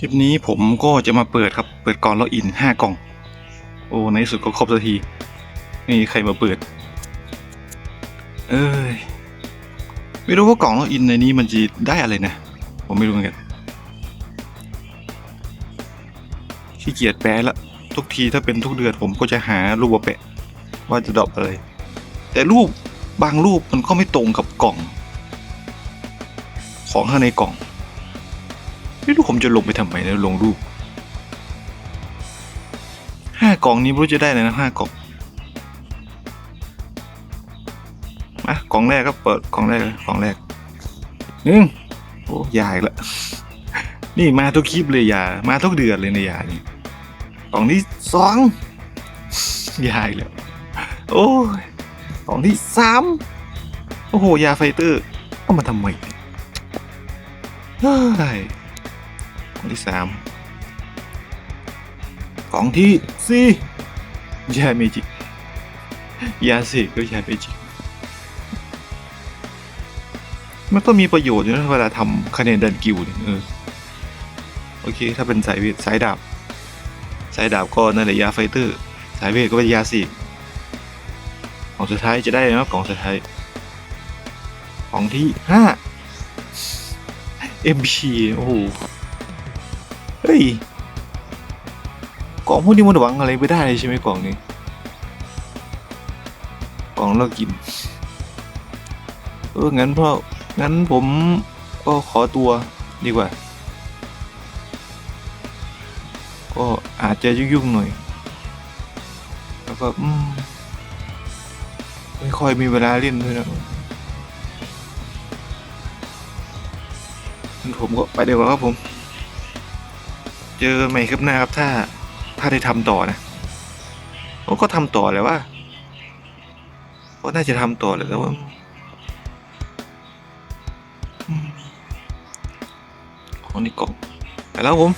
คลิปนี้ผมก็จะมาเปิดครับ เปิดกล่องล็อกอินห้ากล่อง โอ้ในที่สุดก็ครบสักทีไม่มีใครมาเปิด เอ้ย ไม่รู้ว่ากล่องล็อกอินในนี้มันจะได้อะไรนะ ผมไม่รู้เหมือนกัน ขี้เกียจแปะละ ทุกทีถ้าเป็นทุกเดือนผมก็จะหารูปมาแปะ ว่าจะดรอปอะไร แต่รูปบางรูปมันก็ไม่ตรงกับกล่อง ของข้างในกล่อง ไม่รู้ผมจะลงไปทำไมแล้วลงรูปห้ากล่องนี้ไม่รู้จะได้เลยนะห้ากล่องมากล่องแรกก็เปิดกล่องแรกกล่องแรกหนึ่งโอ้ยายละนี่มาทุกคลิปเลยยามาทุกเดือนเลยในยานี่กล่องที่สองยายแล้วโอ้ยกล่องที่สามโอ้โหยาไฟเตอร์เอามาทำไมเฮ้ย กล่องที่สามกล่องที่สี่ยาเมจิยาสิก็ยาเมจิมันก็มีประโยชน์อยู่นะเวลาทำคะแนนดันกิวเนี่ยเออโอเค ถ้าเป็นสายเวทสายดาบ สายดาบก็นั่นแหละยาไฟเตอร์ สายเวทก็เป็นยาสิกล่องสุดท้ายจะได้ไหมกล่องสุดท้ายกล่องที่ห้า MP โอ้โห เฮ้ยกล่องพวกนี้มันหวังอะไรไม่ได้เลยใช่ไหมกล่องนี้ กล่องเลิกกิน เออ งั้นเพราะงั้นผมก็ขอตัวดีกว่า ก็อาจจะยุ่งๆหน่อย แล้วก็ไม่ค่อยมีเวลาเล่นด้วยนะผมก็ไปเดีกว่าครับผม เจอกันใหม่คลิปหน้าครับ ถ้าถ้าได้ทำต่อนะผมก็ทำต่อแหละว่าก็น่าจะทำต่อแหละแล้ว่าของนี่กล่องไปแล้วผม